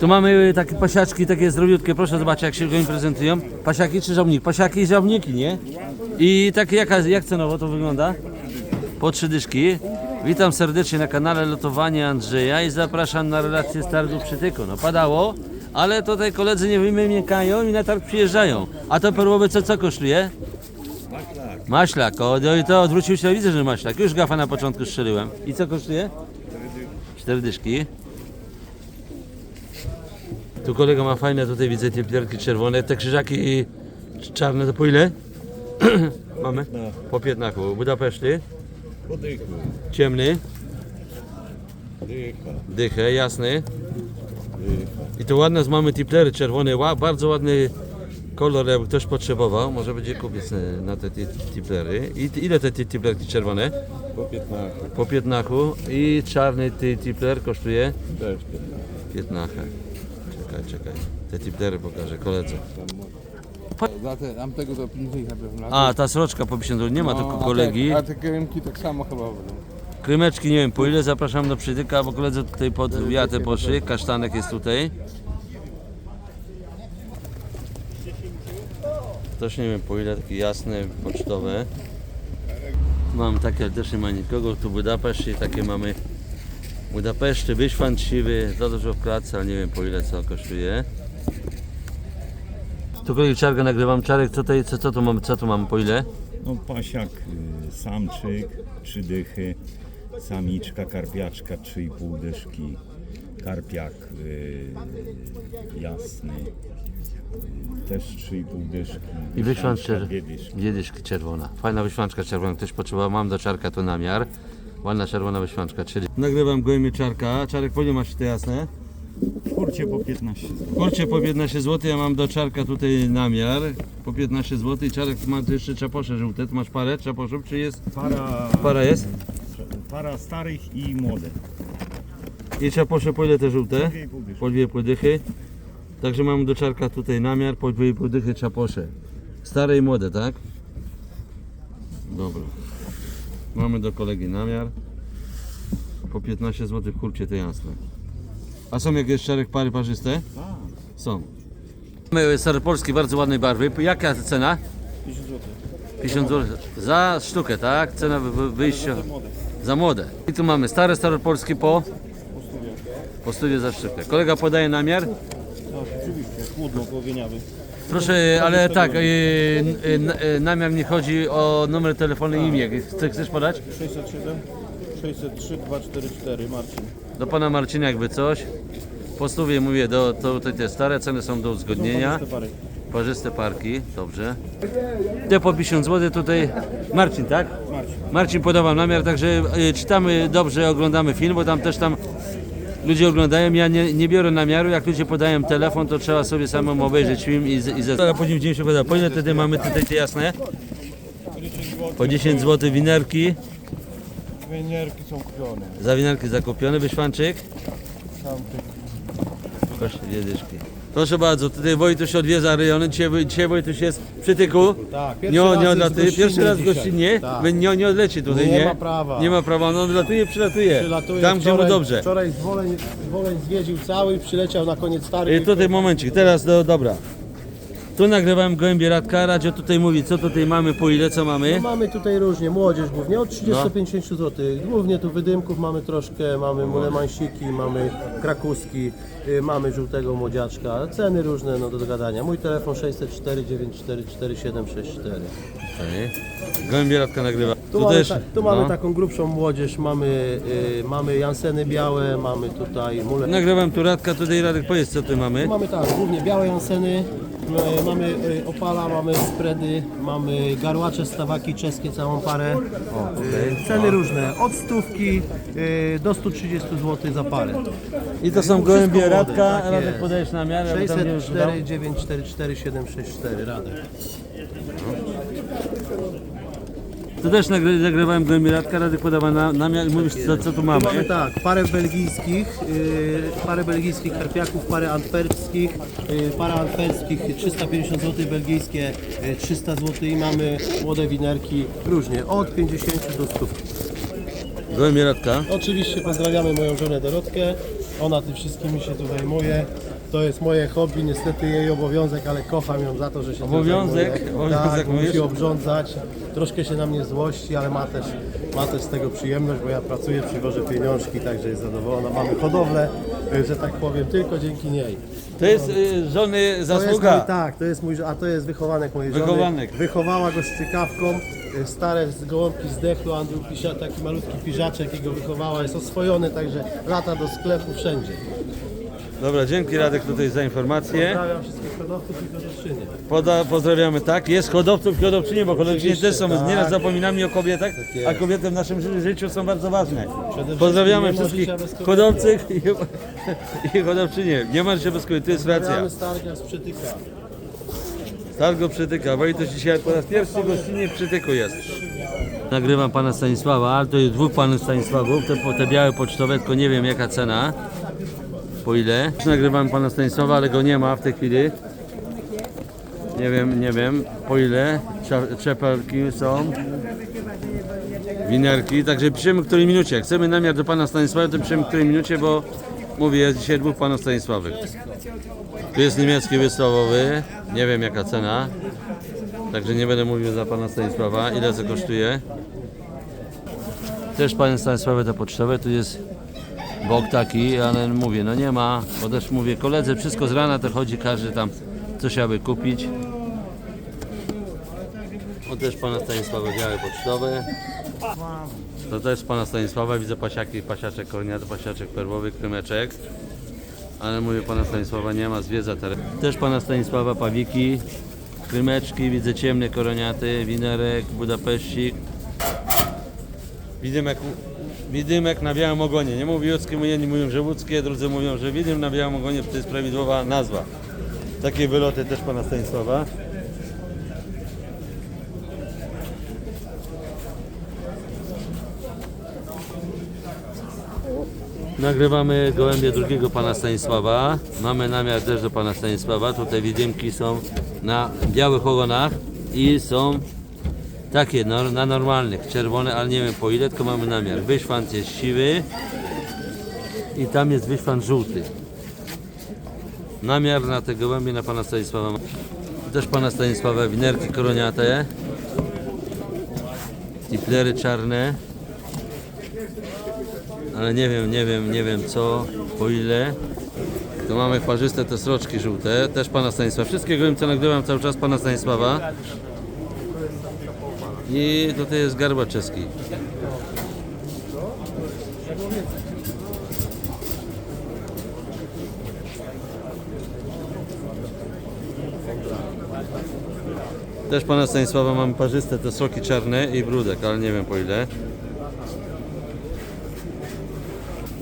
Tu mamy takie pasiaczki, takie zdrowiutkie, proszę zobaczyć jak się gołębie prezentują. Pasiaki czy żołniki? Pasiaki i żołniki, nie? I takie jaka, jak cenowo to wygląda? Po trzy dyszki. Witam serdecznie na kanale Lotowanie Andrzeja i zapraszam na relację z targu przy Tyku. No padało, ale tutaj koledzy nie wymiękają i na targ przyjeżdżają. A to perłowe co, co kosztuje? Maślak. O, no i to odwrócił się, widzę, że maślak. Już gafa na początku strzeliłem. I co kosztuje? Cztery dyszki. Tu kolega ma fajne, tutaj widzę te pierki czerwone, te krzyżaki czarne to po ile? Mamy? Po 15. Budapeszty, Podychu, ciemny, dycha, dychę, jasny. dycha. I tu ładne mamy tiplery czerwone, bardzo ładny kolor, jakby ktoś potrzebował, może będzie kupić e, na te ti- tiplery. I ile te ti- tiplerki czerwone? Po 15, Po 15. I czarny tipler kosztuje też 15. 15. Czekaj, czekaj. Te tiplery pokażę koledze. Za te, tam tego to 50 na pewno. A, ta sroczka po 50 zł, nie ma tylko a kolegi. A te kremki tak samo chyba będą. Krymeczki nie wiem po ile, zapraszam do przytyka, bo koledzy tutaj pod wiatę poszli, kasztanek jest tutaj. Też nie wiem po ile, takie jasne, pocztowe. Mam takie, ale też nie ma nikogo, tu Budapeszt i takie mamy Budapeszty, wyszwan siwy, za dużo klatce, ale nie wiem po ile co kosztuje. Tu kolegi czarga nagrywam, czarek co, tutaj, co, co tu mamy, co tu mamy po ile? No pasiak, y, samczyk, trzy dychy, samiczka, karpiaczka, trzy i pół dyszki, karpiak y, jasny, też trzy i pół dyszki. I Samczka, szczerze. dwie dyszki. Czerwona. Fajna wyświanczka czerwona. Ktoś potrzebował, mam do czarka to namiar. Ładna czerwona wyświanczka, czyli... Nagrywam gołębie czarka. Czarek, po ile masz te jasne? W kurcie po 15 zł. Kurczę po 15 zł, ja mam do czarka tutaj namiar. Po 15 zł i czarek ma tu jeszcze czaposze żółte. Tu masz parę czaposzów, czy jest? Para, Para jest? para starych i młode. I czaposze po ile te żółte? Po dwie. Także mam do czarka tutaj namiar, po dwie podychy czaposze. Stare i młode, tak? Dobra. Mamy do kolegi namiar. Po 15 zł kurcie te jasne. A są jakieś czarek pary parzyste? Są. Mamy ser polski bardzo ładnej barwy. Jaka cena? 50 zł. 50 zł. Za sztukę, tak? Cena wy- wy- wyjścia. Za młode. I tu mamy stare staropolskie po po studiu za sztukę. Kolega podaje namiar. Tak, oczywiście, chłodno kołowieniawy. Proszę, ale tak, e, namiar nie chodzi o numer telefonu i imię. Chce- Chcesz podać? 607 603 244 Marcin. Do pana Marcina jakby coś. Po stówie mówię, do, to, to te stare ceny są do uzgodnienia. Pary. Parzyste parki, dobrze. Te po 50 zł tutaj. Marcin, tak? Marcin. Marcin podawał namiar, także e, czytamy dobrze, oglądamy film, bo tam też tam ludzie oglądają. Ja nie, nie biorę namiaru, jak ludzie podają telefon, to trzeba sobie samemu obejrzeć film i, z- i ze... Po 9 się poda. Po ile wtedy mamy tutaj te jasne? Po 10 zł winerki, Węgierki są kupione. za winerki zakupiony, wyszwanczyk. Tam dwie dyszki. Proszę bardzo, tutaj Wojtuś odwiedza rejony, dzisiaj, dzisiaj Wojtuś jest w przytyku. Tak, Nie, pierwszy nie raz jest odlatuje, w Gościnie pierwszy raz dzisiaj. gościnie, Tak. nie, nie odleci tutaj, nie? Nie ma prawa. Nie ma prawa, no odlatuje, przylatuje. Przylatuje Tam, gdzie mu wczoraj- dobrze. Wczoraj z Woleń, z Woleń zwiedził cały, przyleciał na koniec stary. I tutaj momencik, teraz do, dobra. Tu nagrywałem gołębie Radka, Radzio tutaj mówi, co tutaj mamy, po ile, co No mamy. mamy tutaj różnie, młodzież głównie od 30 do 50 zł. Głównie tu wydymków mamy troszkę, mamy mulemansiki, mamy krakuski, y, mamy żółtego młodziaczka. Ceny różne no do dogadania. Mój telefon 604 944 764. Okay. Gołębie Radka nagrywa. Tu, mamy, ta, tu mamy no. taką grubszą młodzież, mamy, y, mamy janseny białe, mamy tutaj mule. Nagrywam tu Radka, tutaj Radek powiedz, co tu mamy. Tu mamy tak, głównie białe janseny, mamy y, opala, mamy spredy, mamy garłacze, stawaki czeskie, całą parę. Y, Ceny różne, od stówki do 130 zł za parę. I to są gołębie Radka, tak Radek podajesz już dał. 604 944 764 Radek. Tu też nagry, nagrywałem gołębie Radka, Radek podawa na, namiar i mówisz, co, co tu mamy. Tu mamy tak, parę belgijskich, yy, parę belgijskich karpiaków, parę antwerpskich, yy, parę antwerpskich 350 zł, belgijskie yy, 300 zł i mamy młode winerki różnie, od 50 do 100. Gołębie Radka. Oczywiście pozdrawiamy moją żonę Dorotkę Ona tym wszystkimi się tu zajmuje. To jest moje hobby, niestety jej obowiązek, ale kocham ją za to, że się tym Obowiązek? zajmuje. Obowiązek tak, mówisz? musi obrządzać. Troszkę się na mnie złości, ale ma też, ma też z tego przyjemność, bo ja pracuję, przywożę pieniążki, także jest zadowolona. Mamy hodowlę, y, że tak powiem, tylko dzięki niej. To jest y, żony To jest mój, zasługa. tak, to jest mój, a to jest wychowanek mojej żony. Wychowanek. Wychowała go strzykawką. y, Stare z gołąbki zdechły, Andrew Pisza, taki malutki piżaczek i go wychowała. Jest oswojony, także lata do sklepu wszędzie. Dobra, dzięki Radek tutaj za informację. Pozdrawiam wszystkich hodowców i hodowczynie. Poda, pozdrawiamy, tak? Jest hodowców i hodowczynie, bo hodowczynie też są, tak. nieraz zapominamy o kobietach, Tak a kobiety w naszym ży- życiu są bardzo ważne. Pozdrawiamy wszystkich życia hodowców i, i hodowczynie. Nie ma się bez kobiety, to jest racja. Starga z Przytyka. Targo przytyka. Wojtuś dzisiaj po raz pierwszy gościnnie w przytyku jest. Nagrywam pana Stanisława, ale to jest dwóch panów Stanisławów, te, te białe pocztowe, tylko nie wiem jaka cena. Po ile? Nagrywam pana Stanisława, ale go nie ma w tej chwili. Nie wiem, nie wiem po ile. Czepelki są. Winerki, także piszemy w której minucie. Jak chcemy namiar do pana Stanisława, to piszemy w której minucie, bo mówię, jest dzisiaj dwóch panów Stanisławych. Tu jest niemiecki wysłowowy, nie wiem jaka cena, także nie będę mówił za pana Stanisława, ile to kosztuje. Też panie Stanisławie te pocztowe, tu jest bok taki, ale mówię, no nie ma, bo też mówię, koledze wszystko z rana to chodzi, każdy tam coś aby kupić. O też pana Stanisława białe pocztowe. To też pana Stanisława, widzę pasiaki, pasiaczek korniaty, pasiaczek perłowy, krymeczek. Ale mówię, pana Stanisława nie ma, zwiedza teren. Też pana Stanisława pawiki, krymeczki, widzę ciemne koroniaty, winerek, budapeścik. Widymek, widymek na białym ogonie. Nie mówię łódzkie, jedni mówią, że łódzkie, drudzy mówią, że widym na białym ogonie to jest prawidłowa nazwa. Takie wyloty też pana Stanisława. Nagrywamy gołębie drugiego pana Stanisława. Mamy namiar też do pana Stanisława. Tutaj widymki są na białych ogonach i są takie no, na normalnych, czerwone, ale nie wiem po ile, tylko mamy namiar. Wyszwant jest siwy i tam jest wyszwant żółty. Namiar na te gołębie na pana Stanisława. Też pana Stanisława winerki koroniate. Tiplery czarne ale nie wiem, nie wiem, nie wiem co, po ile. Tu mamy parzyste te sroczki żółte, też pana Stanisława. Wszystkie gołębce nagrywam cały czas pana Stanisława. I tutaj jest garba czeski. Też pana Stanisława mamy parzyste te sroki czarne i brudek, ale nie wiem po ile.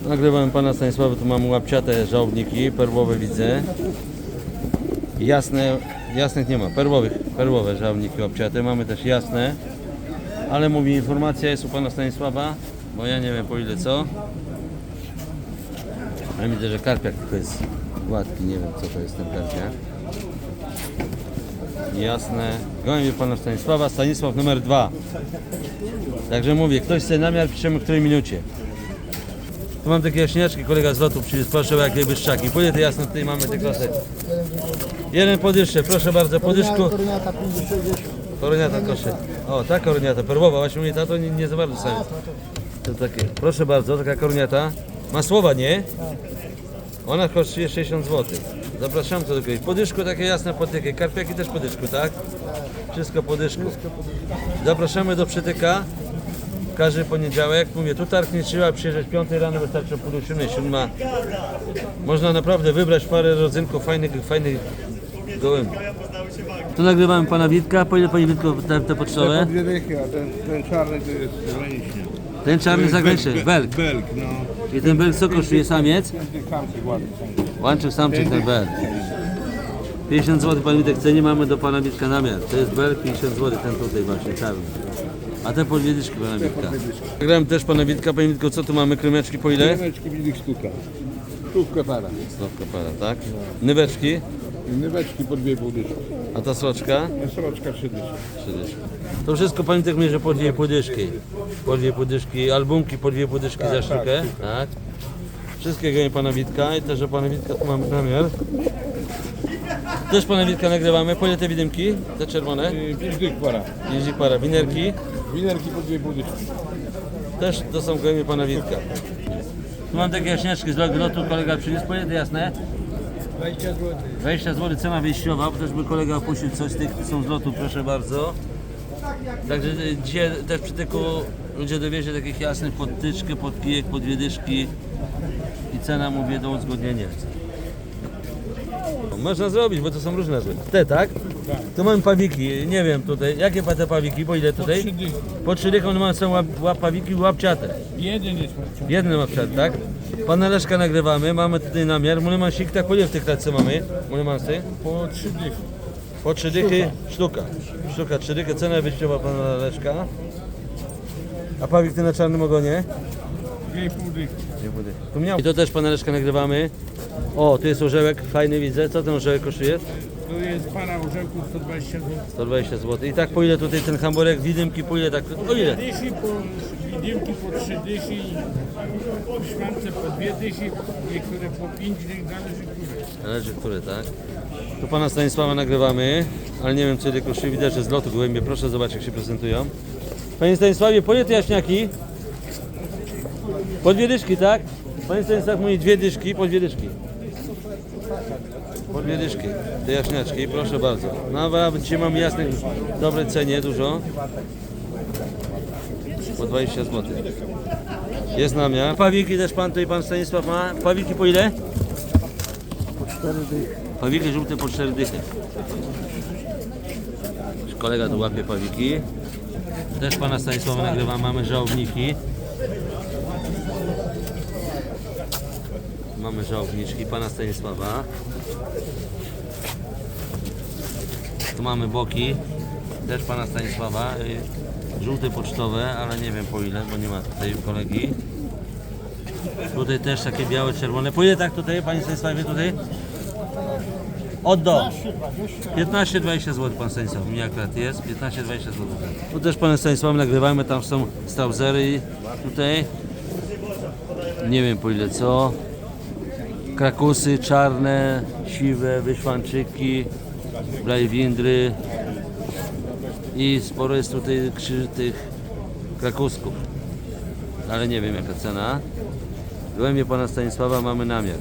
Nagrywam pana Stanisława, tu mam łapciate żałobniki, perłowe widzę. Jasne, jasnych nie ma, perłowych, perłowe żałobniki łapciate, mamy też jasne. Ale mówi, informacja jest u pana Stanisława, bo ja nie wiem po ile co. Ja widzę, że karpiak tylko jest gładki, nie wiem co to jest ten karpiak. Jasne. Gołębie pana Stanisława, Stanisław numer dwa. Także mówię, ktoś chce namiar, piszemy w której minucie. Tu mam takie jaśniaczki, kolega z lotu przyniósł, proszę o jakie byszczaki. Pójdę to jasno, tutaj mamy te klasy. Jeden podyszcze, proszę bardzo, podyszku. Koroniata 50. O, ta koroniata, perłowa, właśnie mówię, ta to nie, nie za bardzo sami. To takie, proszę bardzo, taka koroniata. Ma słowa, nie? Ona kosztuje 60 zł. Zapraszam co do kogoś. Podyszku takie jasne potyki, karpiaki też podyszku, tak? Wszystko podyszku. Zapraszamy do przytyka. Każdy poniedziałek, mówię, tu targ nie trzeba przyjeżdżać 5 rano, wystarczy o pół do 7, 7. Można naprawdę wybrać parę rodzynków fajnych, fajnych gołębi. Tu nagrywamy pana Witka, po ile panie Witko te, te pocztowe? Dwie dychy, a ten, ten czarny to jest zagraniczny. Ten czarny zagraniczny, belk. Belk, no. I ten belk co kosztuje samiec? Ładnych są. Łańczyk samczyk ten belk. 50 zł pan Witek cenie mamy do pana Witka namiar. To jest belk 50 zł, ten tutaj właśnie czarny. A te po dwie dyszki pana Witka. Grałem też pana Witka, panie Witko, co tu mamy? Krymeczki po ile? Nyweczki widzich sztuka. Stówka para. Stówka para, tak? Nyweczki, Nyweczki po dwie pół dyszki. a ta sroczka? Sroczka trzy dyszki. Trzy dyszki. To wszystko pan Witek mierzy po dwie podyszki. Po dwie podyszki, albumki po dwie podyszki za sztukę, tak? Wszystkie gonie pana Witka i też o pana Witka tu mamy namiar. Też pana Witka nagrywamy. Po ile te widymki? Te czerwone? Pięć dych para. Jeździ para. Winerki. Winerki po dwie budyczki. Też to są gołębie pana Witka. Tu mam takie jaśniaczki z lotu, kolega przyniósł. Po ile jasne? 20 zł. 20 zł cena wyjściowa, bo też by kolega opuścił coś z tych, są z lotu, proszę bardzo. Także y, dzisiaj też przy tyku ludzie dowiezie takich jasnych pod tyczkę, pod kijek, pod dwie dyszki i cena mówię do uzgodnienia. Można zrobić, bo to są różne nazwy. Te, tak? Tu mamy pawiki, nie wiem tutaj, jakie te pawiki, po ile tutaj? Trzy dychy. Po trzy dychy one mają są łap, łap pawiki łapciate. Jeden jest płacony. Jeden łapciaty, tak? Pana Leszka nagrywamy, mamy tutaj namiar. Mulemansik, tak po ile w tej klatce mamy? Mulemansy? Po trzy dychy. Po trzy dychy sztuka. Sztuka, trzy dychy, cena wyjściowa pana Leszka. A pawik ty na czarnym ogonie? Dwie i pół dychy. Tu miał. I to też pana Leszka nagrywamy. O, tu jest orzełek, fajny widzę. Co ten orzełek kosztuje? Tu jest para orzełków 120 zł. 120 zł. I tak po ile tutaj ten hamburek, widymki, po ile tak? O ile? Po widymki po trzy dychy i szwance po dwie dychy, niektóre po pięć dych, zależy które. Zależy który, tak? Tu pana Stanisława nagrywamy, ale nie wiem co ile kosztuje. Widać, że z lotu gołębie. Proszę zobaczyć jak się prezentują. Panie Stanisławie, po ile te jaśniaki? Po dwie dyszki, tak? Panie Stanisław mówi dwie dyszki, po dwie dyszki. Po dwie dyszki, te jaśniaczki, proszę bardzo. No, bo dzisiaj mamy jasne, w dobrej cenie, dużo. Po 20 zł. Jest namiar. Pawiki też pan tutaj, pan Stanisław ma. Pawiki po ile? Pawiki żółte po 4 dychy. Kolega tu łapie pawiki. Też pana Stanisława nagrywa, mamy żałobniki. Mamy żałobniczki pana Stanisława. Tu mamy boki. Też pana Stanisława. Y, Żółte pocztowe, ale nie wiem po ile, bo nie ma tutaj kolegi. Tutaj też takie białe, czerwone. Po ile tak tutaj, panie Stanisławie, tutaj? Od do. 15-20 zł pan Stanisław, mnie akurat jest, 15-20 zł. Tu też pan Stanisław nagrywamy, tam są strauzery tutaj. Nie wiem po ile co. Krakusy czarne, siwe, wyszwanczyki, blajwindry i sporo jest tutaj tych krakusków. Ale nie wiem jaka cena. Gołębie pana Stanisława mamy namiar.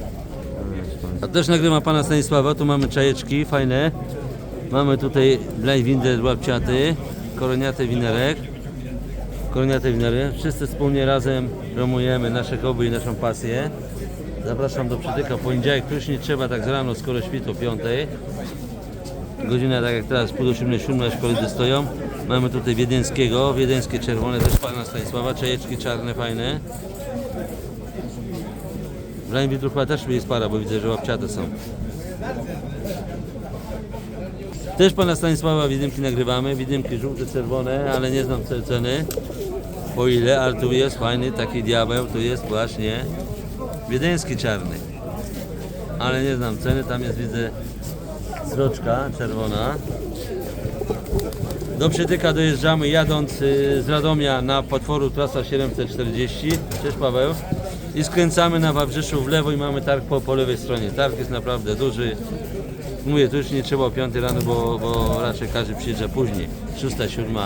A też nagrywa pana Stanisława, tu mamy czajeczki fajne. Mamy tutaj blajwinder łapciaty, koroniaty winerek. Koroniate winery. Wszyscy wspólnie razem promujemy nasze hobby i naszą pasję. Zapraszam do przytyka poniedziałek, już nie trzeba tak z rano, skoro świtu o piątej. Godzina tak jak teraz, pół do siódmej, siódmej szkoły stoją. Mamy tutaj wiedeńskiego, wiedeńskie czerwone, też pana Stanisława, czajeczki czarne, fajne. W chyba też jest para, bo widzę, że łapciate są. Też pana Stanisława widymki nagrywamy, widymki żółte, czerwone, ale nie znam ce- ceny. Po ile, ale tu jest fajny taki diabeł, tu jest właśnie wiedeński czarny. Ale nie znam ceny, tam jest widzę sroczka czerwona. Do Przytyka dojeżdżamy jadąc y, z Radomia na potworu trasa 740. Cześć Paweł. I skręcamy na Wawrzyszu w lewo i mamy targ po, po lewej stronie. Targ jest naprawdę duży. Mówię, tu już nie trzeba o 5 rano, bo, bo raczej każdy przyjeżdża później. 6, 7.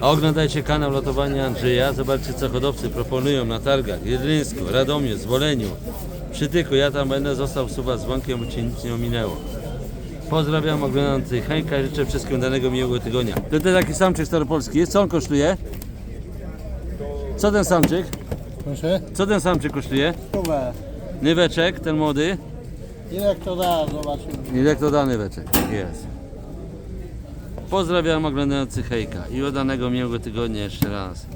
A oglądajcie kanał Lotowania Andrzeja. Zobaczcie co hodowcy proponują na targach. w Jedlińsku, Radomiu, Zwoleniu, Przytyku. Ja tam będę, został suba z dzwonkiem, Cię nic nie ominęło. Pozdrawiam oglądających. Hejka, życzę wszystkim danego miłego tygodnia. To ten taki samczyk staropolski jest. Co on kosztuje? Co ten samczyk? Proszę? Co ten samczyk kosztuje? Stówę. Nyweczek, ten młody. Ile kto da, zobaczymy. Ile to dany weczek? Jest. Pozdrawiam oglądających Hejka i udanego miłego tygodnia jeszcze raz.